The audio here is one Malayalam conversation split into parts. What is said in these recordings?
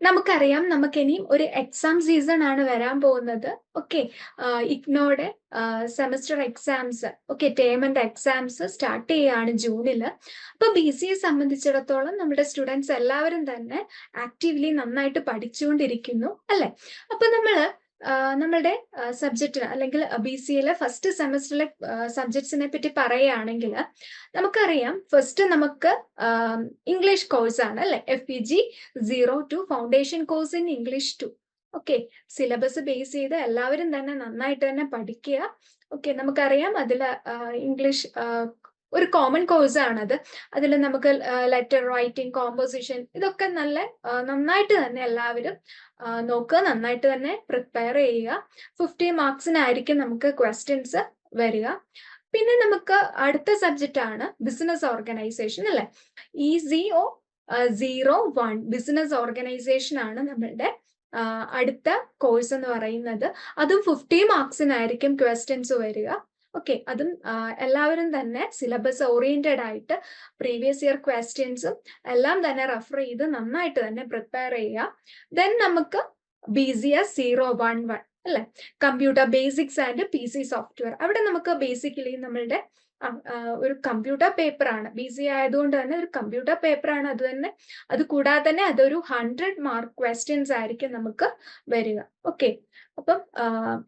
നമുക്കറിയാം നമുക്ക് ഇനിയും ഒരു എക്സാം സീസൺ ആണ് വരാൻ പോകുന്നത്. Okay ഇഗ്നോയുടെ semester exams okay term end exams start ചെയ്യുകയാണ് ജൂണിൽ അപ്പോൾ ബി സി എ സംബന്ധിച്ചിടത്തോളം നമ്മുടെ സ്റ്റുഡൻസ് എല്ലാവരും തന്നെ ആക്റ്റീവ്ലി നന്നായിട്ട് പഠിച്ചുകൊണ്ടിരിക്കുന്നു അല്ലെ? അപ്പൊ നമ്മൾ നമ്മളുടെ സബ്ജക്റ്റ് അല്ലെങ്കിൽ ബി സി എയിലെ ഫസ്റ്റ് സെമസ്റ്ററിലെ സബ്ജക്ട്സിനെ പറ്റി പറയുകയാണെങ്കിൽ നമുക്കറിയാം ഫസ്റ്റ് നമുക്ക് ഇംഗ്ലീഷ് കോഴ്സ് ആണ് അല്ലെ? F P G zero two foundation course in English two okay syllabus base ചെയ്ത് എല്ലാവരും തന്നെ നന്നായിട്ട് തന്നെ പഠിക്കുക. ഓക്കെ നമുക്കറിയാം അതിൽ ഇംഗ്ലീഷ് ഒരു കോമൺ കോഴ്സ് ആണത്. അതിൽ നമുക്ക് ലെറ്റർ റൈറ്റിംഗ് കോമ്പോസിഷൻ ഇതൊക്കെ നല്ല നന്നായിട്ട് തന്നെ എല്ലാവരും നോക്കുക നന്നായിട്ട് തന്നെ പ്രിപ്പയർ ചെയ്യുക. ഫിഫ്റ്റി മാർക്സിനായിരിക്കും നമുക്ക് ക്വസ്റ്റ്യൻസ് വരിക. പിന്നെ നമുക്ക് അടുത്ത സബ്ജക്റ്റ് ആണ് ബിസിനസ് ഓർഗനൈസേഷൻ അല്ലെ? ഈ CO zero one business organisation ആണ് നമ്മളുടെ അടുത്ത കോഴ്സ് എന്ന് പറയുന്നത്. അതും ഫിഫ്റ്റി മാർക്സിനായിരിക്കും ക്വസ്റ്റ്യൻസ് വരിക. ഓക്കെ അതും എല്ലാവരും തന്നെ സിലബസ് ഓറിയന്റഡ് ആയിട്ട് പ്രീവിയസ് ഇയർ ക്വസ്റ്റ്യൻസും എല്ലാം തന്നെ റെഫർ ചെയ്ത് നന്നായിട്ട് തന്നെ പ്രിപ്പയർ ചെയ്യുക. ദെൻ നമുക്ക് B C S zero one one അല്ലെ? Computer basics and P C software അവിടെ നമുക്ക് ബേസിക്കലി നമ്മളുടെ ഒരു കമ്പ്യൂട്ടർ പേപ്പർ ആണ്. ബി സി ആയതുകൊണ്ട് തന്നെ ഒരു കമ്പ്യൂട്ടർ പേപ്പർ ആണ് അത് തന്നെ. അത് കൂടാതെ തന്നെ അതൊരു ഹൺഡ്രഡ് മാർക്ക് ക്വസ്റ്റ്യൻസ് ആയിരിക്കും നമുക്ക് വരിക. ഓക്കെ അപ്പം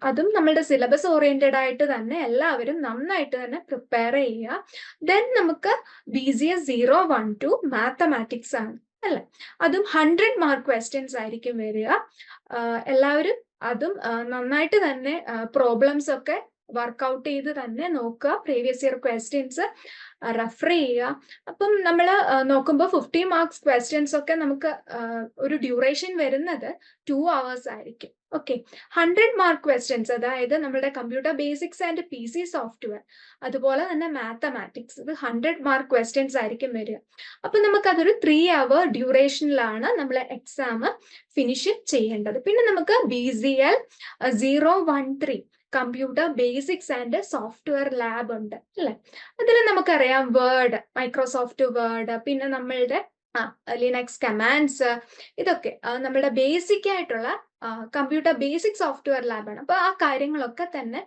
അതും നമ്മളുടെ സിലബസ് ഓറിയന്റഡ് ആയിട്ട് തന്നെ എല്ലാവരും നന്നായിട്ട് തന്നെ പ്രിപ്പയർ ചെയ്യുക. ദെൻ നമുക്ക് B C S zero one two mathematics ആണ്. അല്ലെ? അതും ഹൺഡ്രഡ് മാർക്ക് ക്വസ്റ്റ്യൻസ് ആയിരിക്കും വരിക. എല്ലാവരും അതും നന്നായിട്ട് തന്നെ പ്രോബ്ലംസ് ഒക്കെ വർക്ക്ഔട്ട് ചെയ്ത് തന്നെ നോക്കുക. പ്രീവിയസ് ഇയർ ക്വസ്റ്റ്യൻസ് റെഫർ ചെയ്യുക. അപ്പം നമ്മൾ നോക്കുമ്പോൾ ഫിഫ്റ്റി മാർക്സ് ക്വസ്റ്റ്യൻസ് ഒക്കെ നമുക്ക് ഒരു ഡ്യൂറേഷൻ വരുന്നത് ടു അവേഴ്സ് ആയിരിക്കും. ഓക്കെ ഹൺഡ്രഡ് മാർക്ക് ക്വസ്റ്റ്യൻസ് അതായത് നമ്മുടെ computer basics and P C software അതുപോലെ തന്നെ മാത്തമാറ്റിക്സ് ഇത് ഹൺഡ്രഡ് മാർക്ക് ക്വസ്റ്റ്യൻസ് ആയിരിക്കും വരിക. അപ്പൊ നമുക്കതൊരു ത്രീ അവർ ഡ്യൂറേഷനിലാണ് നമ്മൾ എക്സാം ഫിനിഷ് ചെയ്യേണ്ടത്. പിന്നെ നമുക്ക് B C L zero one three computer basics and software lab ഉണ്ട് അല്ലെ? അതിൽ നമുക്കറിയാം വേർഡ് മൈക്രോസോഫ്റ്റ് വേർഡ് പിന്നെ നമ്മളുടെ ആ ലിനക്സ് കമാൻഡ്സ് ഇതൊക്കെ നമ്മുടെ ബേസിക് ആയിട്ടുള്ള കമ്പ്യൂട്ടർ ബേസിക് സോഫ്റ്റ്വെയർ ലാബാണ് അപ്പൊ ആ കാര്യങ്ങളൊക്കെ തന്നെ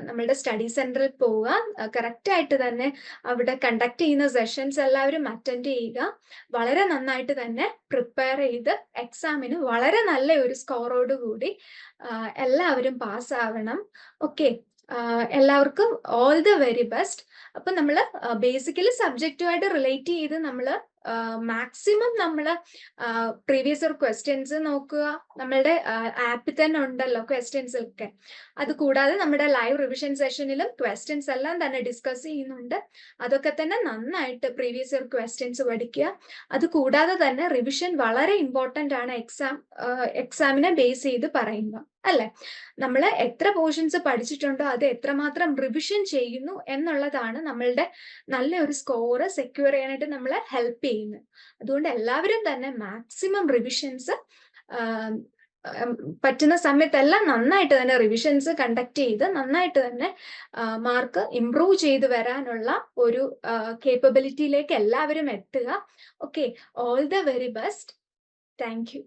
നമ്മളുടെ സ്റ്റഡി സെന്ററിൽ പോവുക കറക്റ്റ് ആയിട്ട് തന്നെ അവിടെ കണ്ടക്ട് ചെയ്യുന്ന സെഷൻസ് എല്ലാവരും അറ്റൻഡ് ചെയ്യുക വളരെ നന്നായിട്ട് തന്നെ പ്രിപ്പയർ ചെയ്ത് എക്സാമിന് വളരെ നല്ല ഒരു സ്കോറോട് കൂടി എല്ലാവരും പാസ്സാവണം ഓക്കെ എല്ലാവർക്കും ഓൾ ദ വെരി ബെസ്റ്റ് അപ്പൊ നമ്മൾ ബേസിക്കലി സബ്ജക്റ്റുമായിട്ട് റിലേറ്റ് ചെയ്ത് നമ്മൾ മാക്സിമം നമ്മൾ പ്രീവിയസ് ഇയർ ക്വസ്റ്റ്യൻസ് നോക്കുക. നമ്മളുടെ ആപ്പിൽ തന്നെ ഉണ്ടല്ലോ ക്വസ്റ്റ്യൻസ് ഒക്കെ. അത് കൂടാതെ നമ്മുടെ ലൈവ് റിവിഷൻ സെഷനിലും ക്വസ്റ്റ്യൻസ് എല്ലാം തന്നെ ഡിസ്കസ് ചെയ്യുന്നുണ്ട്. അതൊക്കെ തന്നെ നന്നായിട്ട് പ്രീവിയസ് ഇയർ ക്വസ്റ്റ്യൻസ് പഠിക്കുക. അത് കൂടാതെ തന്നെ റിവിഷൻ വളരെ ഇമ്പോർട്ടന്റ് ആണ്. എക്സാം എക്സാമിനെ ബേസ് ചെയ്ത് പറയുക. അല്ലെ? നമ്മൾ എത്ര പോർഷൻസ് പഠിച്ചിട്ടുണ്ടോ അത് എത്രമാത്രം റിവിഷൻ ചെയ്യുന്നു എന്നുള്ളതാണ് നമ്മളുടെ നല്ല ഒരു സ്കോർ സെക്യൂർ ചെയ്യാനായിട്ട് നമ്മളെ ഹെൽപ്പ് ചെയ്യുന്നത്. അതുകൊണ്ട് എല്ലാവരും തന്നെ മാക്സിമം റിവിഷൻസ് പറ്റുന്ന സമയത്തെല്ലാം നന്നായിട്ട് തന്നെ റിവിഷൻസ് കണ്ടക്ട് ചെയ്ത് നന്നായിട്ട് തന്നെ മാർക്ക് ഇംപ്രൂവ് ചെയ്ത് വരാനുള്ള ഒരു കേപ്പബിലിറ്റിയിലേക്ക് എല്ലാവരും എത്തുക. Okay all the very best thank you